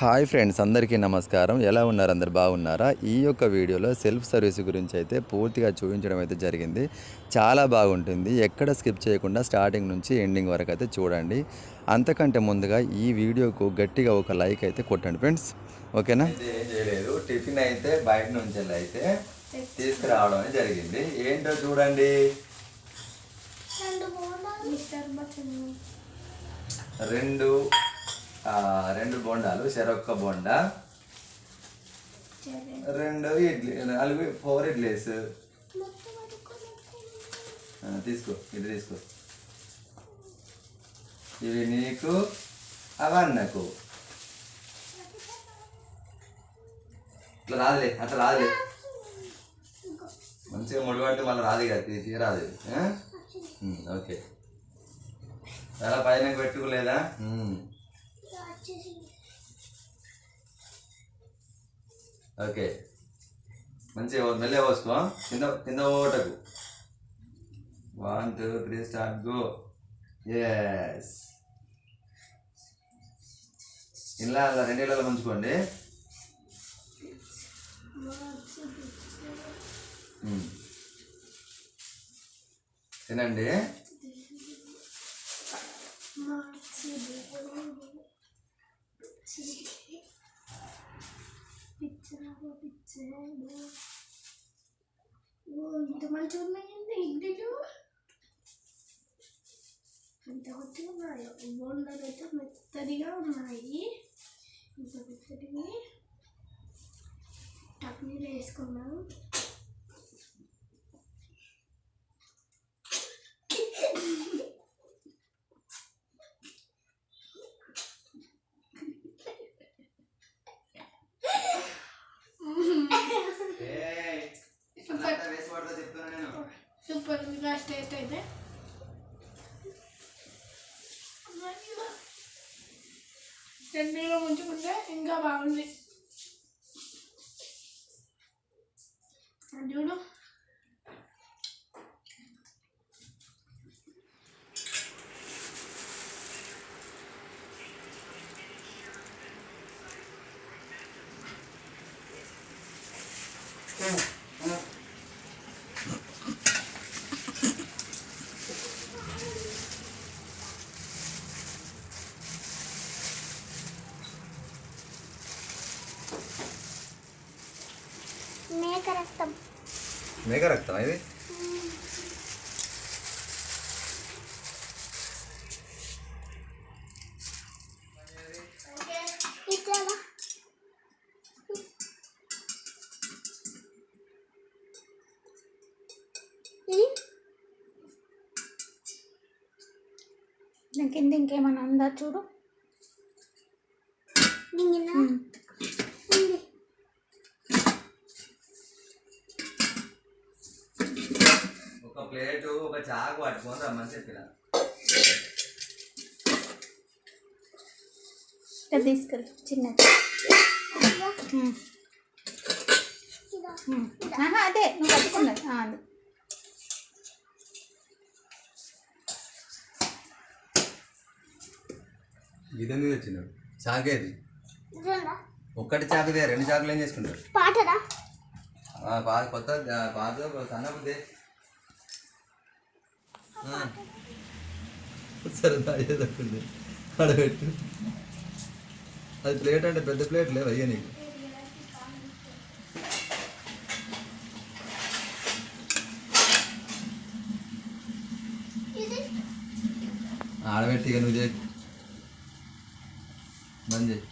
Hi friends అందరికీ నమస్కారం. ఎలా ఉన్నారు? అందరు బాగున్నారా? ఈ యొక్క వీడియోలో సెల్ఫ్ సర్వీస్ గురించి అయితే పూర్తిగా చూపించడం అయితే జరిగింది. చాలా బాగుంటుంది. ఎక్కడ స్కిప్ చేయకుండా స్టార్టింగ్ నుంచి ఎండింగ్ వరకు అయితే చూడండి. అంతకంటే ముందుగా ఈ వీడియోకు గట్టిగా ఒక లైక్ అయితే కొట్టండి ఫ్రెండ్స్. ఓకేనా? ఏం చేయలేదు. టిఫిన్ అయితే బయట నుంచి అయితే తీసుకురావడం జరిగింది. ఏంటో చూడండి. రెండు రెండు బొండాలు చెరొక్క బొండా రెండు ఇడ్లీ నాలుగు ఫోర్ ఇడ్లీస్. తీసుకో ఇది తీసుకో. ఇవి నీకు అవన్నకు ఇట్లా రాదులే అట్లా రాదులే. మంచిగా ముడిపడితే మళ్ళీ రాదు కదా తీ- తీరాదు ఇది, ఆ? Um, okay. అలా పైన పెట్టుకోలేదా? ఓకే. మంచిగా మెల్లగా పోసుకో కింద కింద ఓటకు one two three start go yes ఇలా అలా రెండు ఇళ్ళలో ముంచుకోండి ఉమ్. Hmm. తినండి. ఇంత మంచిగా ఉన్నాయండి ఇడ్లీలు ఎంత మంచిగా ఉన్నాయో బోండాలు అయితే మెత్తడిగా ఉన్నాయి ఇంత మెత్తడివి టక్నీలు వేసుకున్నాం సూపర్ ఇంకా టేస్ట్ అయితే. చట్నీలో ఉంచుకుంటే ఇంకా బాగుంది. అది చూడు మేక రక్తం మేక రక్తం ఇది ఇట్లా కింద ఇంకేమైనా ఉందా చూడు ఉమ్. ఒక ప్లేటు ఒక చాకు పట్టుకొని రమ్మని చెప్పిన తీసుకెళ్ళి చిన్నది. ఆహా, అదే నువ్వు పట్టుకున్నది. అది. విధంగా వచ్చినాడు చాకేది ఒక్కటి చాకుదే రెండు చాకులు ఏం చేసుకుంటారు? పాటరా ఆ, పా- కొత్త పాత సన్నబుద్దే సరదా అయ్యేదక్కుంది అడబెట్టు అది ప్లేట్ అంటే పెద్ద ప్లేట్ లేవు? అయ్యా నీకు. ఆడబెట్టి ఇక నువ్వు చేయి. మంది చేయి.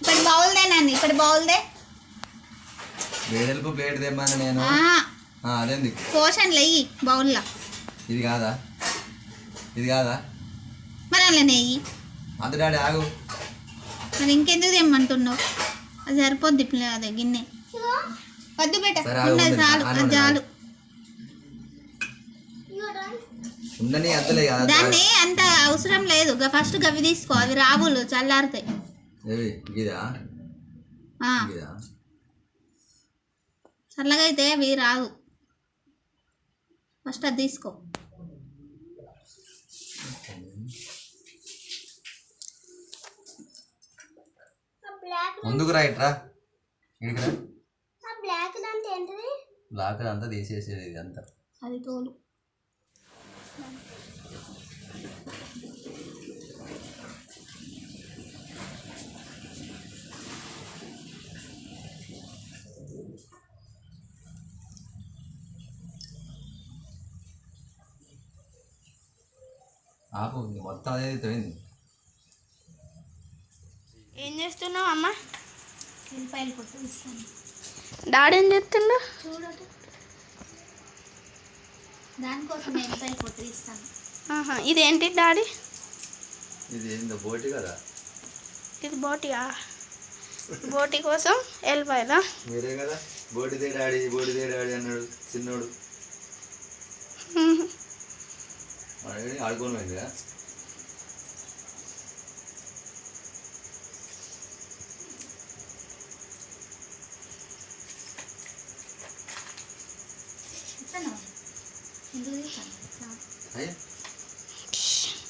ఇక్కడ బౌల్దే నాన్న ఇక్కడ బౌల్దే. వేడెలుపు ప్లేట్ తెమ్మని నేను. అదేంది? పోషన్ లెయ్యి బౌల్లో. ఇది కాదా? ఇది కాదా? మరి అలా నెయ్యి అంత డాడీ ఆగు. మరి ఇంకెందుకు తెమ్మంటున్నావు? అది సరిపోద్ది అదే గిన్నె. వద్దు బేట. చాలు అది. చాలు. ఉండని అద్దలే కదా దాన్ని అంత అవసరం లేదు. ఫస్ట్ గవి తీసుకో అవి రావులు చల్లారుతాయి చల్లగా అయితే అవి రావు. ఫస్ట్ అది తీసుకో. ముందుకు రా ఇట్రా. ఇడికి రా. బ్లాక్ అంటే ఏంటిది? బ్లాక్ అంతా తీసేసేది ఇది అంతా అది తోలు. ఆపు మొత్తం అదే తోయింది చేస్తున్నావు అమ్మ? ఉల్లిపాయలు పొట్టు ఇస్తాను. డాడీ ఏం చేస్తుండు? దానికోసం ఎల్లిపాయలు పొట్టు ఇస్తాను. ఆహా ఇదేంటి డాడీ? ఇది ఏందో బోటి కదా. ఇది బోటియా? బోటి కోసం వెళ్ళిపోయాలా మీరే కదా. బోటిదే డాడీ బోటిదే డాడీ అన్నాడు చిన్నోడు. వాడు ఆడుకోని పోయిందిగా ఇస్తాను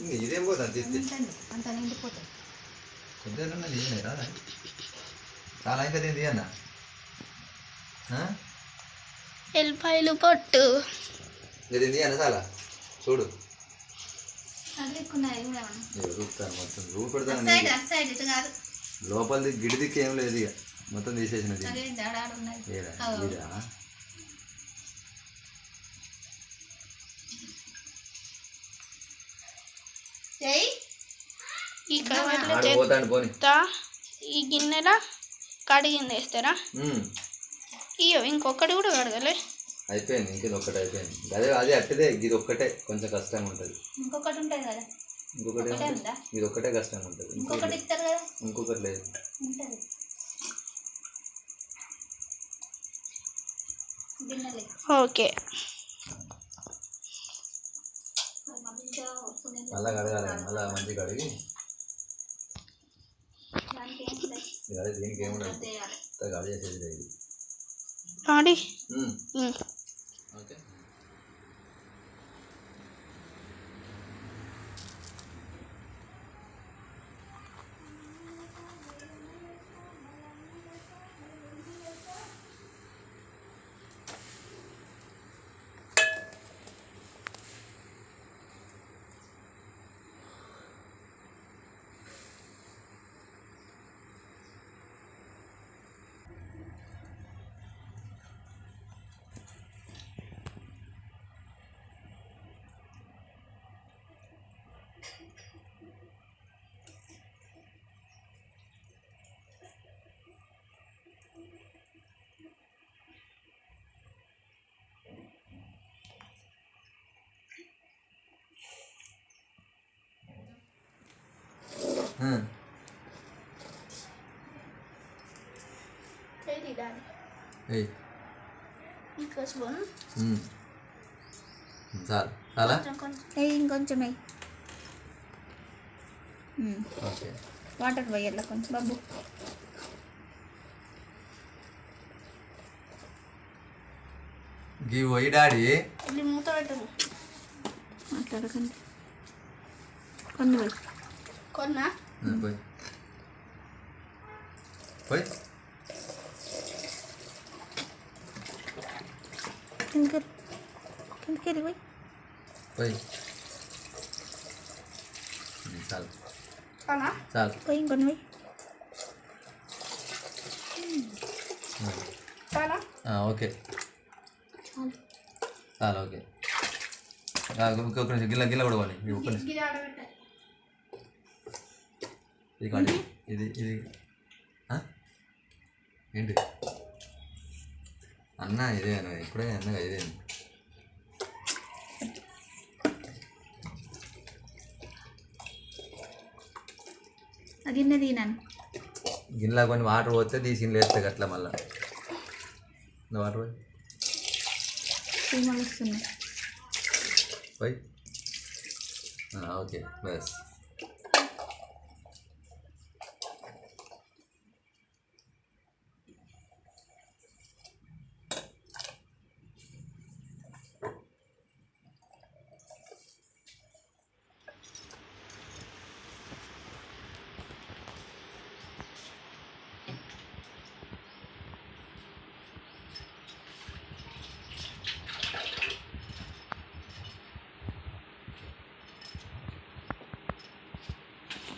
ఇంక ఇదేం ఉంటుంది అంత నిండిపోతుంది కొద్దిగా రాదా చాలా ఇంకా దీన్ని తీయన్నా? ఎల్లిపాయలు పొట్టు తీయన్నా చాలా చూడు రూపుతాను మొత్తం రూపు అటు పెడతాను సైడ్ అటు సైడ్ ఇటు కాదు లోపలిది గిడి దిక్కు ఏం లేదు ఇక మొత్తం తీసేసినది ఏడా ఈ కవర్లో ఈ గిన్నెల కడిగింది వేస్తారా. ఇయ్యో ఇంకొకటి కూడా కడగలే. అయిపోయింది ఇంకేది ఒక్కటే అయిపోయింది. అదే అదే అట్టదే ఇది ఒక్కటే కొంచెం కష్టంగా ఉంటుంది ఇంకొకటి ఉంటుంది కదా. ఇంకొకటి ఒకటే ఇది ఒక్కటే కష్టంగా ఉంటుంది ఇంకొకటి ఇంకొకటి ఇస్తారు కదా. ఇంకొకటి లేదు. ఉంటుంది. గిన్నెలే. ఓకే. మళ్ళా కడగాలి మళ్ళా మంచిగా కడిగి దానికి ఏముండదు. అంతా కడిగేసేది ఇది. ఓకే. ఇంకా స్పూన్ ఉమ్. చాలు చాలా కొంచెం ఓకే వాటర్ పోయాల కొంచెం బాబు గీ పోయి డాడీ ఇది మూత పెట్టను మాట్లాడకండి కొన్ని కొన్నా పోయి పోయి కిందకి కిందకి పోయి పోయి చాలు చాలు పోయి ఇంకొని పోయి ఓకే చాలు చాలు ఓకే ఇంకొక నిమిషం గిల్ల గిల్ల కూడా పోనీ ఒక్క నిమిషం ఇది ఆడబెట్టాలి ఇది ఇది? ఏంటి? అన్న ఇదే ఇప్పుడే అన్నగా ఇదే గిన్నె తీనాను గిన్నెలో కొన్ని వాటర్ పోతే తీసి వేస్తే అట్లా మళ్ళా. వాటర్ పోయి. పోయి. ఓకే. బస్.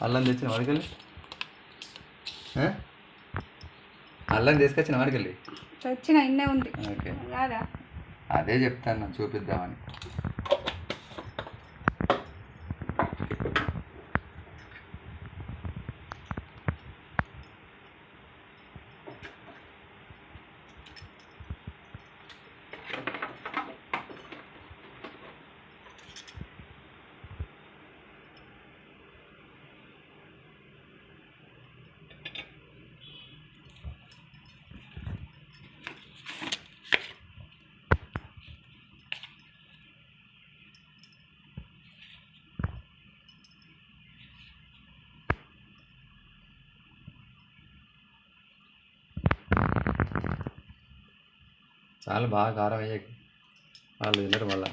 అల్లం తెచ్చిన వాడికెళ్ళి? అల్లం తీసుకొచ్చిన వాడికెళ్ళి వచ్చిన ఇన్నే ఉంది. ఓకే. కాదా? అదే చెప్తాను చూపిద్దామని. చాలా బాగా కారం అయ్యాయి వాళ్ళు తినరు మళ్ళీ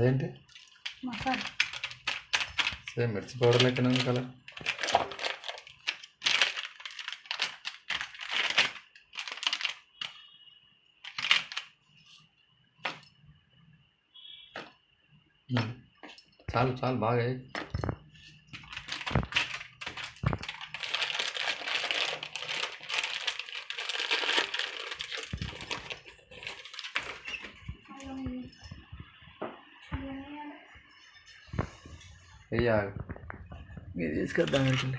అదేంటి? మసాలా సేమ్ మిర్చి పౌడర్ లెక్కన కలర్. చాలు చాలు బాగా यार भैया इसका दान चले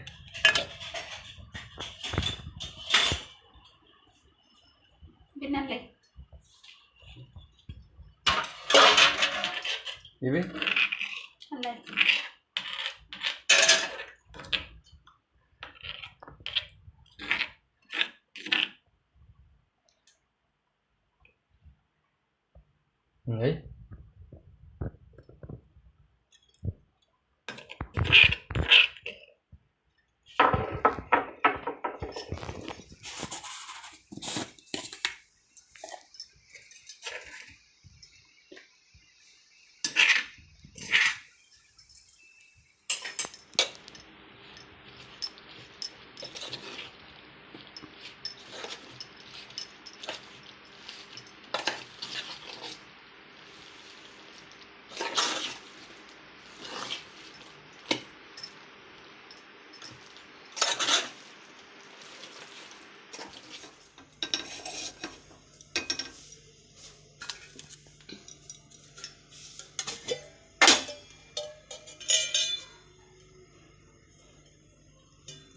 ये भी? नहीं।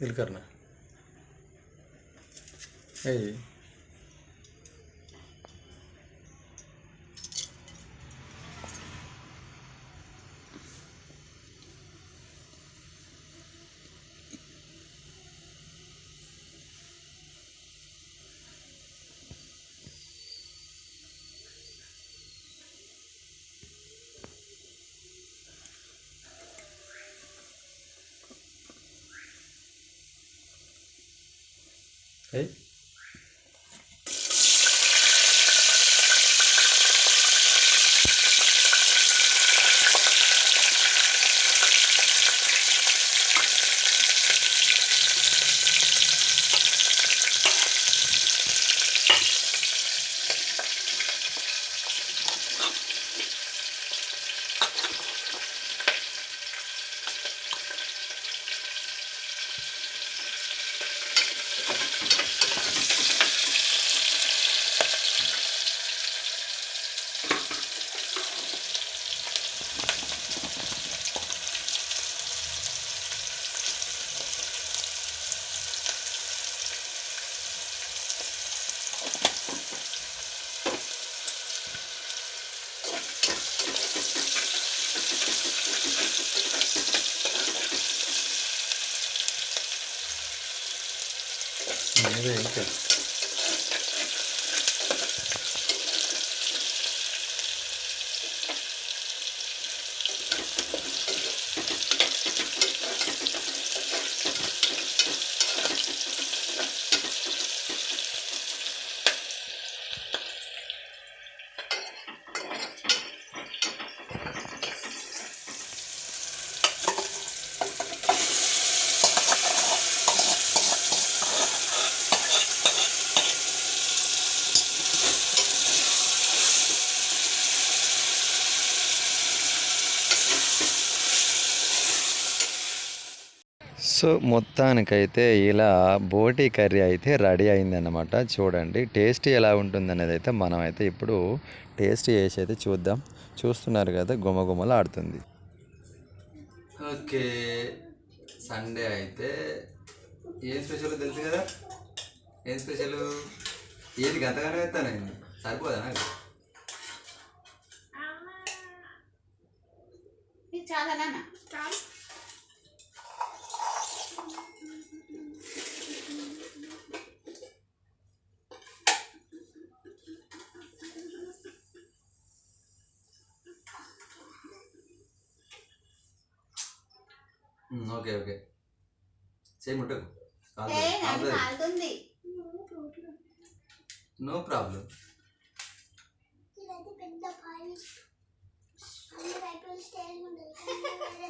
el carnal. Ey. ఇదే సో మొత్తానికైతే ఇలా బోటి కర్రీ అయితే రెడీ అయిందన్నమాట. చూడండి టేస్ట్ ఎలా ఉంటుంది అనేది అయితే మనం అయితే ఇప్పుడు టేస్ట్ చేసి అయితే చూద్దాం. చూస్తున్నారు కదా గుమగుమలు ఆడుతుంది ఓకే సండే అయితే ఏం స్పెషల్ తెలుసు కదా? ఏం స్పెషల్? ఏది గంతగానే వేస్తాను సరిపోదా నాకు ఇది చాలా నాన్న ఓకే ఓకే సేమ్ ముట్టకు ఏ నాకు కాలుతుంది నో ప్రాబ్లం ఇదైతే పెద్ద పాయి అన్ని వైపులు స్టైల్ ఉంటుంది కానీ వేరే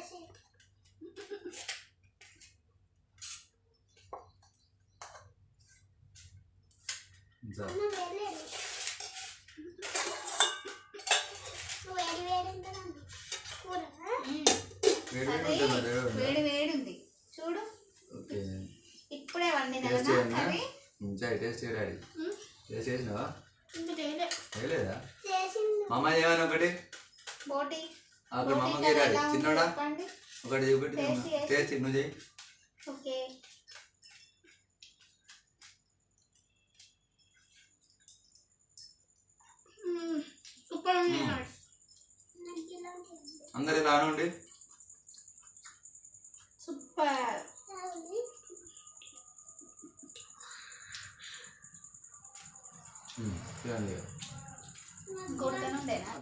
shape. అన్న వేయలేదు. నువ్వు వేడి వేడి ఉంది. చూడు. ఇప్పుడే వండిన మంచిగా టేస్ట్ చేయడాడి టేస్ట్ చేసినావా? ఇంకా చేయలే. చేయలేదా? చేయమని ఒకటి? బోటి. అక్కడ చిన్నోడా? ఒకటి చూపెట్టి టేస్ట్ నువ్వు చేయి ఓకే. అందరు అనండి సూపర్. ఎలా